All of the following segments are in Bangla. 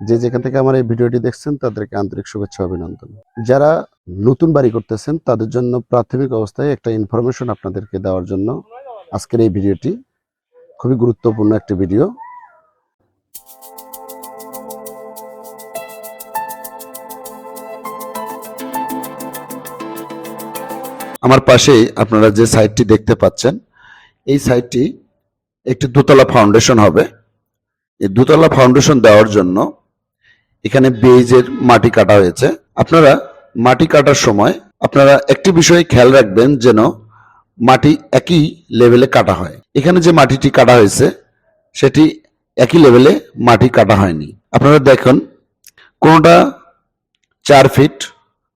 যে যেখান থেকে আমার এই ভিডিওটি দেখছেন, তাদেরকে আন্তরিক শুভেচ্ছা অভিনন্দন। যারা নতুন বাড়ি করতেছেন, তাদের জন্য প্রাথমিক অবস্থায় একটা ইনফরমেশন আপনাদেরকে দেওয়ার জন্য আজকের এই ভিডিওটি খুবই গুরুত্বপূর্ণ একটি ভিডিও। আমার পাশেই আপনারা যে সাইটটি দেখতে পাচ্ছেন, এই সাইটটি একটি দোতলা ফাউন্ডেশন হবে। এই দোতলা ফাউন্ডেশন দেওয়ার জন্য এখানে বেজের মাটি কাটা হয়েছে। আপনারা মাটি কাটার সময় আপনারা একটি বিষয়ে খেয়াল রাখবেন যেন মাটি একই লেভেলে কাটা হয়। এখানে যে মাটিটি কাটা হয়েছে, সেটি একই লেভেলে মাটি কাটা হয়নি। আপনারা দেখুন, কোনোটা চার ফিট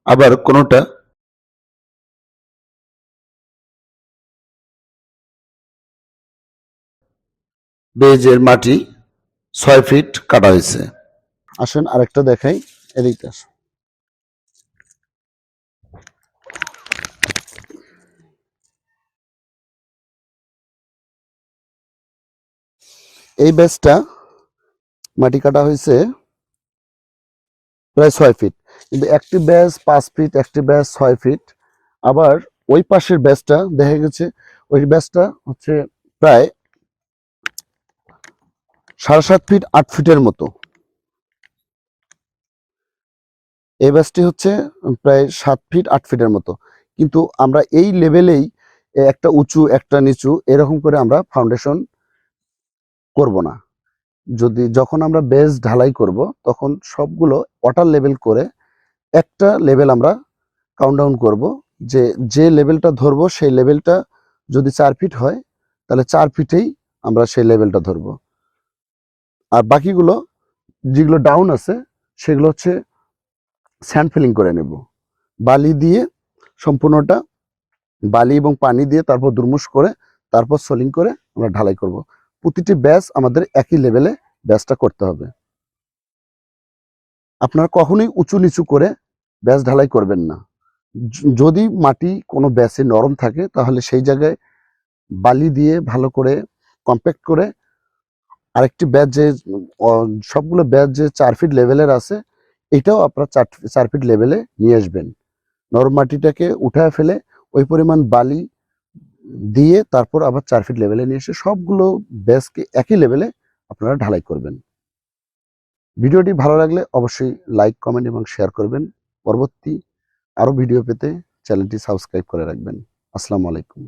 আবার কোনোটা বেজের মাটি ছয় ফিট কাটা হয়েছে। আসেন, আরেকটা দেখাই এদিকে আসুন। এই ব্যাচটা মাটি কাটা হয়েছে প্রায় ছয় ফিট, কিন্তু একটি ব্যাচ পাঁচ ফিট, একটি ব্যাচ ছয় ফিট। আবার ওই পাশের ব্যাচটা দেখা গেছে, ওই ব্যাচটা হচ্ছে প্রায় সাড়ে সাত ফিট, আট ফিটের মতো। এই ব্যাচটি হচ্ছে প্রায় সাত ফিট আট ফিটের মতো। কিন্তু আমরা এই লেভেলেই একটা উঁচু, একটা নিচু এরকম করে আমরা ফাউন্ডেশন করব না। যদি যখন আমরা বেস ঢালাই করব, তখন সবগুলো ওয়াটার লেভেল করে একটা লেভেল আমরা কাউন্ট ডাউন করব যে যে লেভেলটা ধরবো, সেই লেভেলটা যদি চার ফিট হয়, তাহলে চার ফিটেই আমরা সেই লেভেলটা ধরবো। আর বাকিগুলো যেগুলো ডাউন আছে, সেগুলো হচ্ছে স্যান্ড ফিলিং করে নেব। বালি দিয়ে সম্পূর্ণটা বালি এবং পানি দিয়ে তারপর দুর্মুশ করে তারপর সোলিং করে আমরা ঢালাই করব। প্রতিটি ব্যাস আমাদের একই লেভেলে ব্যাসটা করতে হবে। আপনারা কখনোই উঁচু নিচু করে ব্যাস ঢালাই করবেন না। যদি মাটি কোনো ব্যাসে নরম থাকে তাহলে সেই জায়গায় বালি দিয়ে ভালো করে কম্প্যাক্ট করে আরেকটি ব্যাচ যে সবগুলো ব্যাচ যে চার ফিট লেভেলের আছে এটাও আপনার চার ফিট লেভেলে নিয়ে আসবেন। নরম মাটিটাকে উঠায় ফেলে ওই পরিমাণ বালি দিয়ে তারপর আবার চার ফিট লেভেলে নিয়ে এসে সবগুলো ব্যাচকে একই লেভেলে আপনারা ঢালাই করবেন। ভিডিওটি ভালো লাগলে অবশ্যই লাইক কমেন্ট এবং শেয়ার করবেন। পরবর্তী আরও ভিডিও পেতে চ্যানেলটি সাবস্ক্রাইব করে রাখবেন। আসসালামু আলাইকুম।